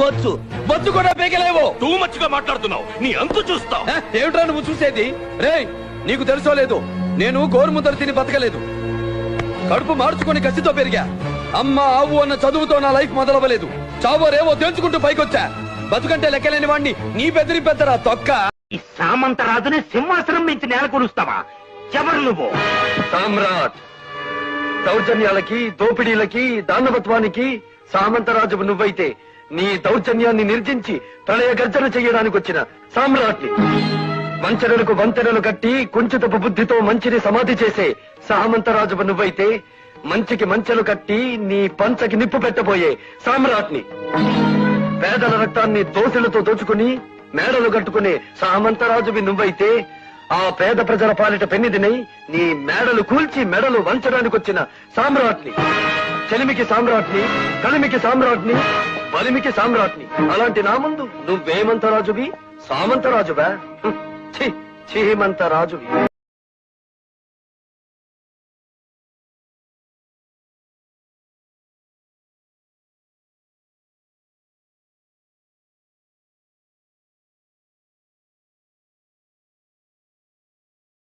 బొచ్చు బొచ్చు కూడా పీకలేవు. టూ మచ్గా మాట్లాడుతున్నావు. నీ అంతు చూస్తావు? ఏమిట్రా నువ్వు చూసేది? రేయ్ నీకు తెలుసో లేదు? నేను గోరుముద్దరు తిని బతకలేదు. కడుపు మార్చుకొని కసితో పెరిగా. అమ్మ ఆవు అన్న చదువుతో నా లైఫ్ మొదలవ్వలేదు. చావోరేవో తెలుసుకుంటూ పైకొచ్చా? బతుకంటే లెక్కలేని వాణ్ణి నీ బెదిరి పెద్దరా తొక్క? ఈ సామంతరాజుని సింహాసనం మించి నేల కొలుస్తావా? ఎవరు నువ్వు? సామ్రాట్. దౌర్జన్యాలకి దోపిడీలకి దానవత్వానికి సామంతరాజు నువ్వైతే నీ దౌర్జన్యాన్ని నిర్జించి ప్రళయ గర్జన చేయడానికి వచ్చిన సామ్రాట్ని. వంచనలకు వంతెనలు కట్టి కుంచితపు బుద్ధితో మంచిని సమాధి చేసే సహమంతరాజువు నువ్వైతే మంచికి మంచెలు కట్టి నీ పంచకి నిప్పు పెట్టబోయే సామ్రాట్ని. పేదల రక్తాన్ని దోశలతో దోచుకుని మేడలు కట్టుకునే సామంతరాజువి నువ్వైతే ఆ పేద ప్రజల పాలిట పెన్నిదినై నీ మేడలు కూల్చి మెడలు వంచడానికి వచ్చిన సామ్రాట్ని. చెలిమికి సామ్రాట్ని కలిమికి సామ్రాట్ని బలిమికి సామ్రాట్ని. అలాంటి నా ముందు నువ్వేమంతరాజువి సామంత రాజువా? ఛీ, చీమంతరాజువి